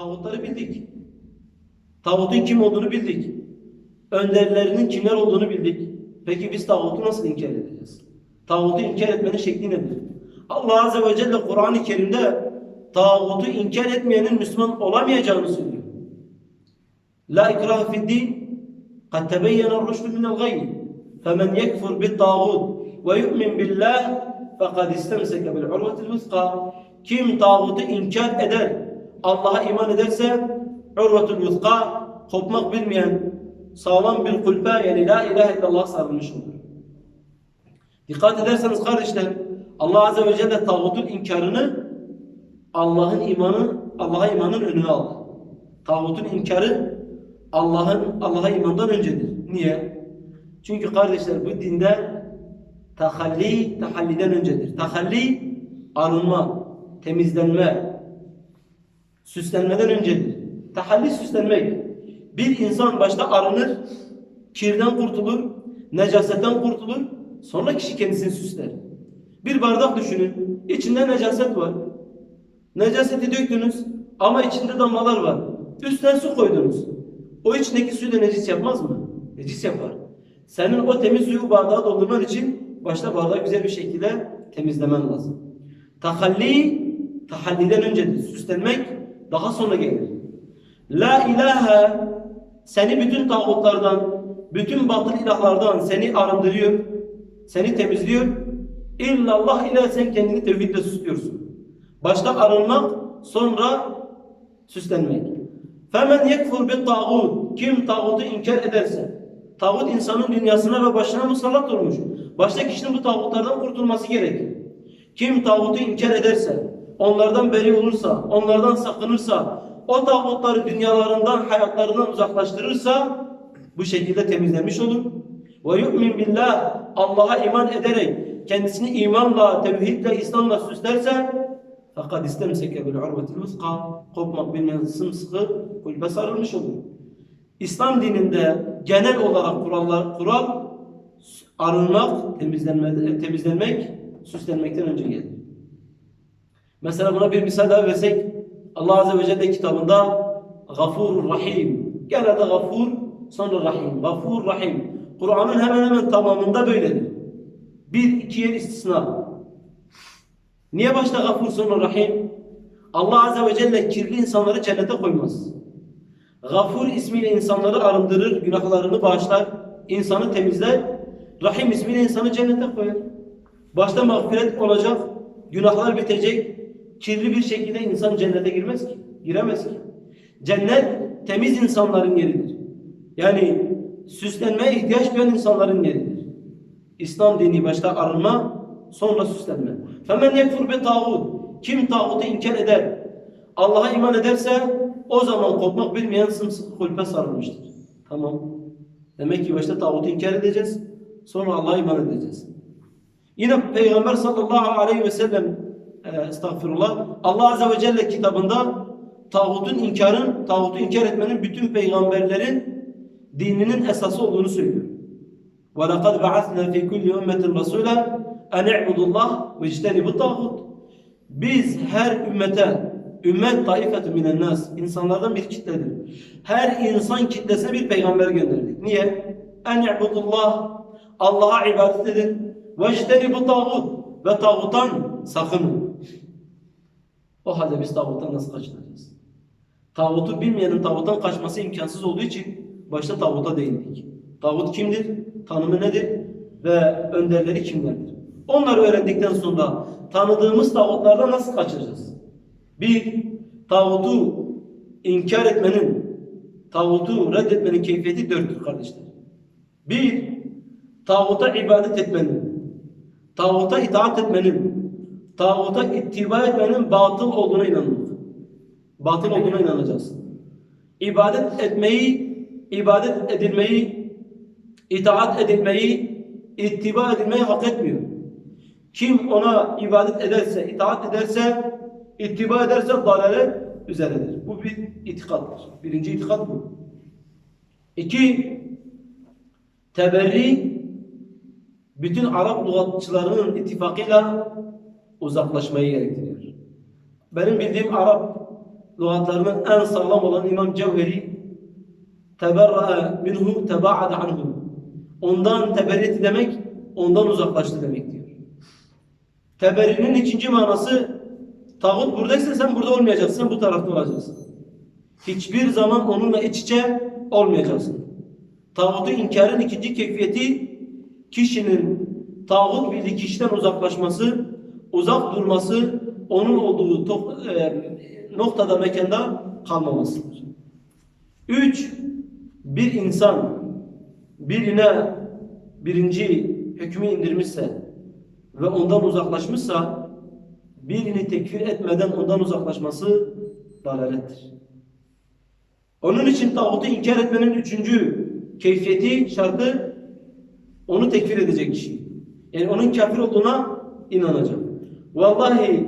Tağutları bildik. Tağutun kim olduğunu bildik. Önderlerinin kimler olduğunu bildik. Peki biz tağutu nasıl inkar edeceğiz? Tağutu inkar etmenin şekli nedir? Allah Azze ve Celle Kur'an-ı Kerim'de tağutu inkar etmeyenin Müslüman olamayacağını söylüyor. La ikrahe fiddin kad tebeyyene rüştü minel gayy femen yekfur bit tağut ve yu'min billah fekad istemseke bil urvetil vizka kim tağutu inkar eder Allah'a iman ederse urvetul vuthqa kopmak bilmeyen sağlam bir kulpe yani la ilahe illallah sarılmış olur. Dikkat ederseniz kardeşler Allah Azze ve Celle tağutun inkarını Allah'ın imanı Allah'a imanın önüne aldı. Tağutun inkarı Allah'ın Allah'a imandan öncedir. Niye? Çünkü kardeşler bu dinde tahalli tahalliden öncedir. Tahalli arınma, temizlenme, süslenmeden öncedir. Tahalli süslenmek. Bir insan başta arınır, kirden kurtulur, necasetten kurtulur, sonra kişi kendisini süsler. Bir bardak düşünün, içinde necaset var. Necaseti döktünüz ama içinde damlalar var. Üstten su koydunuz. O içindeki suyu da necis yapmaz mı? Necis yapar. Senin o temiz suyu bardağa doldurman için başta bardağı güzel bir şekilde temizlemen lazım. Tahalli, tahalliden öncedir. Süslenmek daha sonra gelir. La ilahe seni bütün tağutlardan, bütün batıl ilahlardan seni arındırıyor, seni temizliyor. İllallah ile sen kendini tevhidle süslüyorsun. Başta arınmak, sonra süslenmek. Femen yekfur bir tağut. Kim tağutu inkar ederse. Tağut insanın dünyasına ve başına musallat olmuş. Başta kişinin bu tağutlardan kurtulması gerekir. Kim tağutu inkar ederse, onlardan beri olursa, onlardan sakınırsa, o tağutları dünyalarından, hayatlarından uzaklaştırırsa bu şekilde temizlenmiş olur. Ve yu'min billah Allah'a iman ederek kendisini imanla, tevhidle, İslam'la süslerse fakat istemseke bil urvetil vuska kopmak bilmeyen sımsıkı kulbe sarılmış olur. İslam dininde genel olarak kurallar kural arınmak, temizlenme, temizlenmek, süslenmekten önce gelir. Mesela buna bir misal daha versek Allah Azze ve Celle kitabında Gafurur Rahim. Genelde Gafur sonra Rahim. Gafur Rahim. Kur'an'ın hemen hemen tamamında böyledir. Bir iki yer istisna. Niye başta Gafur sonra Rahim? Allah Azze ve Celle kirli insanları cennete koymaz. Gafur ismiyle insanları arındırır, günahlarını bağışlar, insanı temizler. Rahim ismiyle insanı cennete koyar. Başta mağfiret olacak, günahlar bitecek, kirli bir şekilde insan cennete girmez ki, giremez ki. Cennet temiz insanların yeridir. Yani süslenmeye ihtiyaç duyan insanların yeridir. İslam dini başta arınma, sonra süslenme. Femen yekfur be tağut. Kim tağutu inkar eder, Allah'a iman ederse o zaman kopmak bilmeyen sımsıkı kulpe sarılmıştır. Tamam. Demek ki başta tağutu inkar edeceğiz, sonra Allah'a iman edeceğiz. Yine Peygamber sallallahu aleyhi ve sellem e, estağfirullah Allah azze ve celle kitabında tağutun inkarın, tağutu inkar etmenin bütün peygamberlerin dininin esası olduğunu söylüyor. وَلَقَدْ بَعَثْنَا فِي كُلِّ اُمَّةٍ رَسُولًا اَنْ اِعْبُدُ اللّٰهِ وَاجْتَنِبُ الطَّاغُوتِ Biz her ümmete, ümmet taifetü minen nas, insanlardan bir kitledir. Her insan kitlesine bir peygamber gönderdik. Niye? En i'budullah, Allah'a ibadet edin. Vectenibu tağut ve tağuttan sakının. O halde biz tağuttan nasıl kaçınacağız? Tağutu bilmeyenin tağuttan kaçması imkansız olduğu için başta tağuta değindik. Tağut kimdir? Tanımı nedir? Ve önderleri kimlerdir? Onları öğrendikten sonra tanıdığımız tağutlardan nasıl kaçacağız? Bir, tağutu inkar etmenin, tağutu reddetmenin keyfiyeti dörttür kardeşler. Bir, tağuta ibadet etmenin, tağuta itaat etmenin, tağuta ittiba etmenin batıl olduğuna inanmak. Batıl olduğuna inanacağız. İbadet etmeyi, ibadet edilmeyi, itaat edilmeyi, ittiba edilmeyi hak etmiyor. Kim ona ibadet ederse, itaat ederse, ittiba ederse dalalet üzeredir. Bu bir itikattır. Birinci itikat bu. İki, teberri bütün Arap lügatçılarının ittifakıyla uzaklaşmayı gerektiriyor. Benim bildiğim Arap lügatlarının en sağlam olan İmam Cevheri teberra'a minhu tebaada anhu. Ondan teberreti demek, ondan uzaklaştı demek diyor. Teberrinin ikinci manası tağut buradaysa sen burada olmayacaksın, sen bu tarafta olacaksın. Hiçbir zaman onunla iç içe olmayacaksın. Tağutu inkarın ikinci keyfiyeti kişinin tağut bildiği kişiden uzaklaşması, uzak durması, onun olduğu to- e, noktada, mekanda kalmamasıdır. Üç, bir insan birine birinci hükmü indirmişse ve ondan uzaklaşmışsa birini tekfir etmeden ondan uzaklaşması dalalettir. Onun için tağutu inkar etmenin üçüncü keyfiyeti, şartı onu tekfir edecek kişi. Yani onun kafir olduğuna inanacak. Vallahi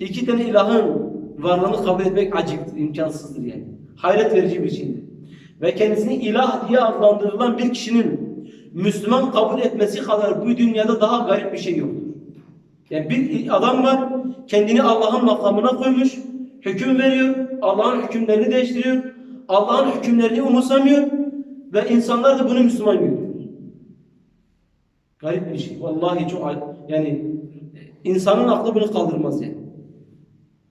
iki tane ilahın varlığını kabul etmek acıktır, imkansızdır yani. Hayret verici bir şeydir. Ve kendisini ilah diye adlandırılan bir kişinin Müslüman kabul etmesi kadar bu dünyada daha garip bir şey yoktur. Yani bir adam var, kendini Allah'ın makamına koymuş, hüküm veriyor, Allah'ın hükümlerini değiştiriyor, Allah'ın hükümlerini umursamıyor ve insanlar da bunu Müslüman görüyor. Garip bir şey. Vallahi çok yani insanın aklı bunu kaldırmaz yani.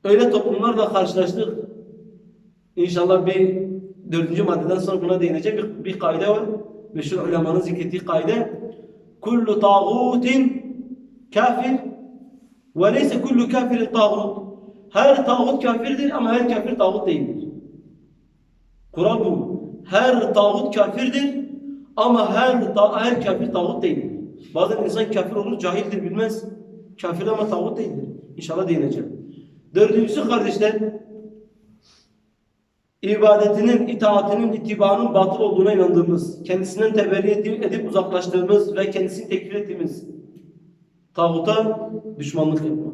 Öyle toplumlarla karşılaştık. İnşallah bir dördüncü maddeden sonra buna değineceğim. Bir, bir kaide var. Meşhur ulemanın zikrettiği kaide. Kullu tağutin kafir ve neyse kullu kafirin tağut. Her tağut kafirdir ama her kafir tağut değildir. Kural bu. Her tağut kafirdir ama her ta her kafir tağut değildir. Bazen insan kafir olur, cahildir, bilmez. Kafir ama tağut değildir. İnşallah değineceğim. Dördüncüsü kardeşler, ibadetinin, itaatinin, ittibanın batıl olduğuna inandığımız, kendisinden teberri edip, edip uzaklaştığımız ve kendisini tekfir ettiğimiz tağuta düşmanlık yapmak.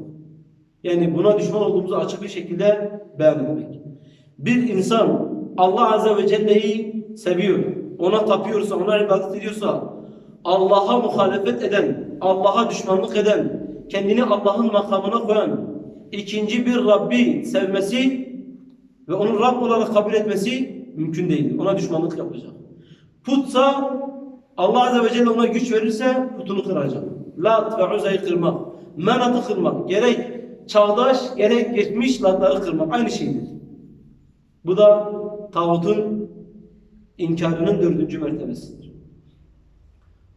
Yani buna düşman olduğumuzu açık bir şekilde beyan etmek. Bir insan Allah Azze ve Celle'yi seviyor, ona tapıyorsa, ona ibadet ediyorsa, Allah'a muhalefet eden, Allah'a düşmanlık eden, kendini Allah'ın makamına koyan, ikinci bir Rabbi sevmesi ve onu Rab olarak kabul etmesi mümkün değildir. Ona düşmanlık yapacak. Putsa Allah Azze ve Celle ona güç verirse putunu kıracak. Lat ve Uza'yı kırmak, Menat'ı kırmak, gerek çağdaş gerek geçmiş latları kırmak aynı şeydir. Bu da tağutun inkarının dördüncü mertebesidir.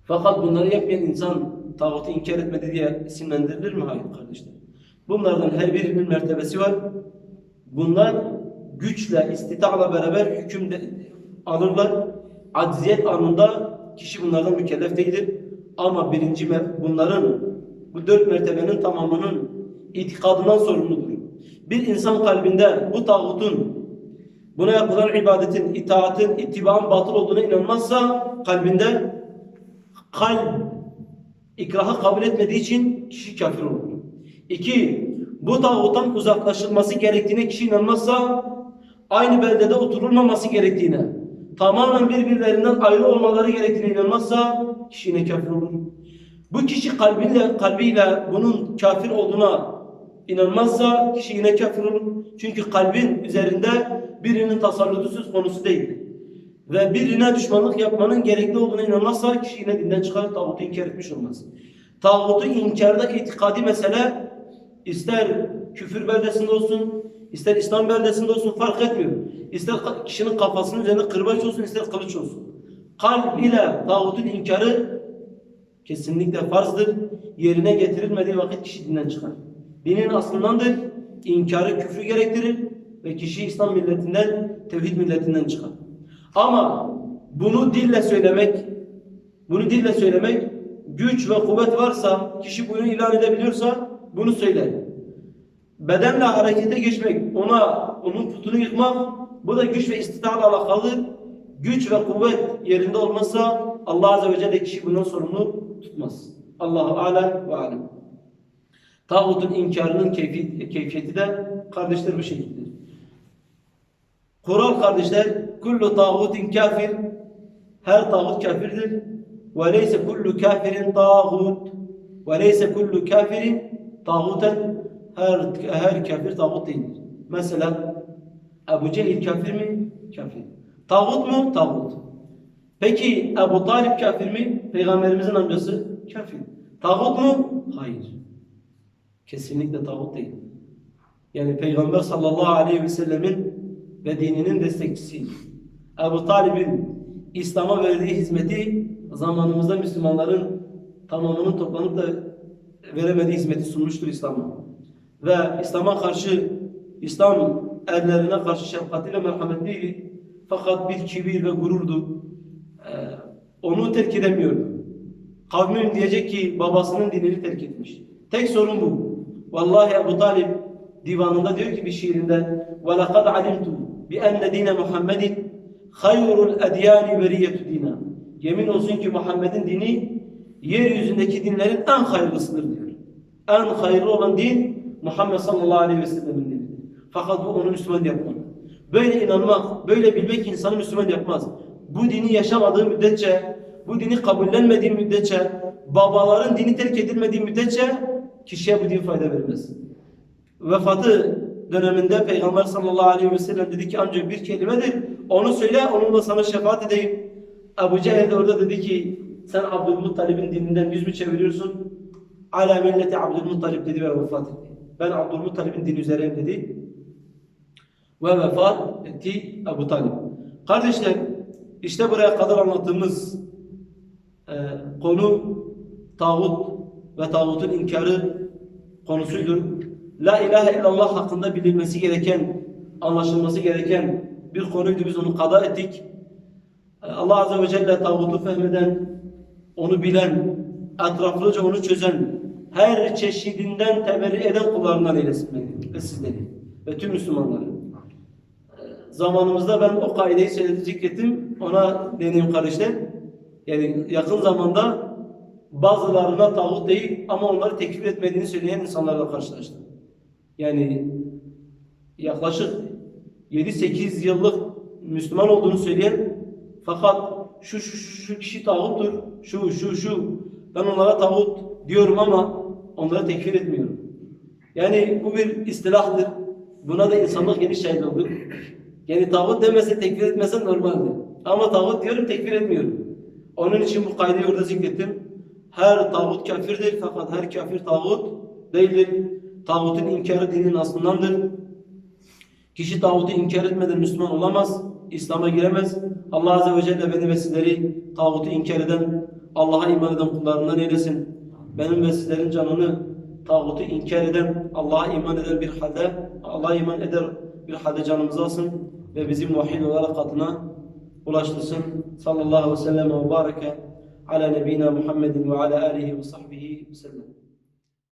Fakat bunları yapmayan insan tağutu inkar etmedi diye isimlendirilir mi? Hayır kardeşler. Bunlardan her birinin mertebesi var. Bunlar güçle, istita'la beraber hüküm de alırlar. Acziyet anında kişi bunlardan mükellef değildir. Ama birinci bunların bu dört mertebenin tamamının itikadından sorumludur. Bir insan kalbinde bu tağutun buna yapılan ibadetin, itaatin, ittibaın batıl olduğuna inanmazsa kalbinde kalp ikrahı kabul etmediği için kişi kafir olur. İki, bu tağuttan uzaklaşılması gerektiğine kişi inanmazsa aynı beldede oturulmaması gerektiğine, tamamen birbirlerinden ayrı olmaları gerektiğine inanmazsa kişi yine kafir olur. Bu kişi kalbiyle, kalbiyle bunun kafir olduğuna inanmazsa kişi yine kafir olur. Çünkü kalbin üzerinde birinin tasallutu söz konusu değil. Ve birine düşmanlık yapmanın gerekli olduğuna inanmazsa kişi yine dinden çıkar, tağutu inkar etmiş olmaz. Tağutu inkarda itikadi mesele ister küfür beldesinde olsun, ister İslam beldesinde olsun fark etmiyor. İster kişinin kafasının üzerinde kırbaç olsun, ister kılıç olsun. Kalb ile tağutun inkarı kesinlikle farzdır. Yerine getirilmediği vakit kişi dinden çıkar. Dinin aslındandır. İnkarı küfrü gerektirir ve kişi İslam milletinden, tevhid milletinden çıkar. Ama bunu dille söylemek, bunu dille söylemek, güç ve kuvvet varsa, kişi bunu ilan edebiliyorsa bunu söyler. Bedenle harekete geçmek, ona onun putunu yıkmak, bu da güç ve istita'la alakalı. Güç ve kuvvet yerinde olmazsa Allah Azze ve Celle kişi bundan sorumlu tutmaz. Allahu alem ve alem. Tağutun inkarının keyfi, keyfiyeti de kardeşler bu şekildedir. Kural kardeşler, kullu tağutin kafir, her tağut kafirdir. Ve leyse kullu kafirin tağut. Ve leyse kullu kafirin tağuten, her, her kafir tağut değildir. Mesela Ebu Cehil kafir mi? Kafir. Tağut mu? Tağut. Peki Ebu Talip kafir mi? Peygamberimizin amcası kafir. Tağut mu? Hayır. Kesinlikle tağut değil. Yani Peygamber sallallahu aleyhi ve sellemin ve dininin destekçisiydi. Ebu Talib'in İslam'a verdiği hizmeti zamanımızda Müslümanların tamamının toplanıp da veremediği hizmeti sunmuştur İslam'a. Ve İslam'a karşı, İslam erlerine karşı şefkatiyle merhametliydi. Fakat bir kibir ve gururdu. Ee, onu terk edemiyordu. Kavmim diyecek ki babasının dinini terk etmiş. Tek sorun bu. Vallahi Ebu Talib divanında diyor ki bir şiirinde وَلَقَدْ عَلِمْتُ بِأَنَّ دِينَ مُحَمَّدٍ hayrul ediyani beriyetü dina. Yemin olsun ki Muhammed'in dini yeryüzündeki dinlerin en hayırlısıdır diyor. En hayırlı olan din Muhammed sallallahu aleyhi ve sellem'in dini. Fakat bu onu Müslüman yapmaz. Böyle inanmak, böyle bilmek insanı Müslüman yapmaz. Bu dini yaşamadığı müddetçe, bu dini kabullenmediği müddetçe, babaların dini terk edilmediği müddetçe kişiye bu din fayda vermez. Vefatı döneminde Peygamber sallallahu aleyhi ve sellem dedi ki ancak bir kelimedir onu söyle, onunla sana şefaat edeyim. Ebu Cehil de orada dedi ki sen Abdülmuttalib'in dininden yüz mü çeviriyorsun? Ala milleti Abdülmuttalib dedi ve vefat etti. Ben Abdülmuttalib'in dini üzereyim dedi. Ve vefat etti Ebu Talib. Kardeşler işte buraya kadar anlattığımız e, konu tağut ve tağutun inkarı konusuydu. La ilahe illallah hakkında bilinmesi gereken, anlaşılması gereken bir konuydu. Biz onu kada ettik. E, Allah Azze ve Celle tağutu fehmeden, onu bilen, etraflıca onu çözen, her çeşidinden teberri eden kullarından eylesin beni ve sizleri ve tüm Müslümanları. E, Zamanımızda ben o kaideyi zikrettim. Ona deneyim kardeşler. Yani yakın zamanda bazılarına tağut değil ama onları tekfir etmediğini söyleyen insanlarla karşılaştım. Yani yaklaşık 7-8 yıllık Müslüman olduğunu söyleyen fakat şu şu şu, kişi tağuttur, şu şu şu ben onlara tağut diyorum ama onları tekfir etmiyorum. Yani bu bir istilahtır. Buna da insanlık geniş şahit oldu. Yani tağut demese tekfir etmesen normaldir. Ama tağut diyorum tekfir etmiyorum. Onun için bu kaydı orada zikrettim. Her tağut kafirdir fakat her kafir tağut değildir. Tağutun inkarı dinin aslındandır. Kişi tağutu inkar etmeden Müslüman olamaz. İslam'a giremez. Allah Azze ve Celle beni ve sizleri tağutu inkar eden, Allah'a iman eden kullarından eylesin. Benim ve sizlerin canını tağutu inkar eden, Allah'a iman eden bir halde, Allah'a iman eder bir halde canımızı alsın ve bizi muahhid olarak katına ulaştırsın. Sallallahu aleyhi ve sellem ve bareke ala nebina Muhammedin ve ala alihi ve sahbihi ve sellem.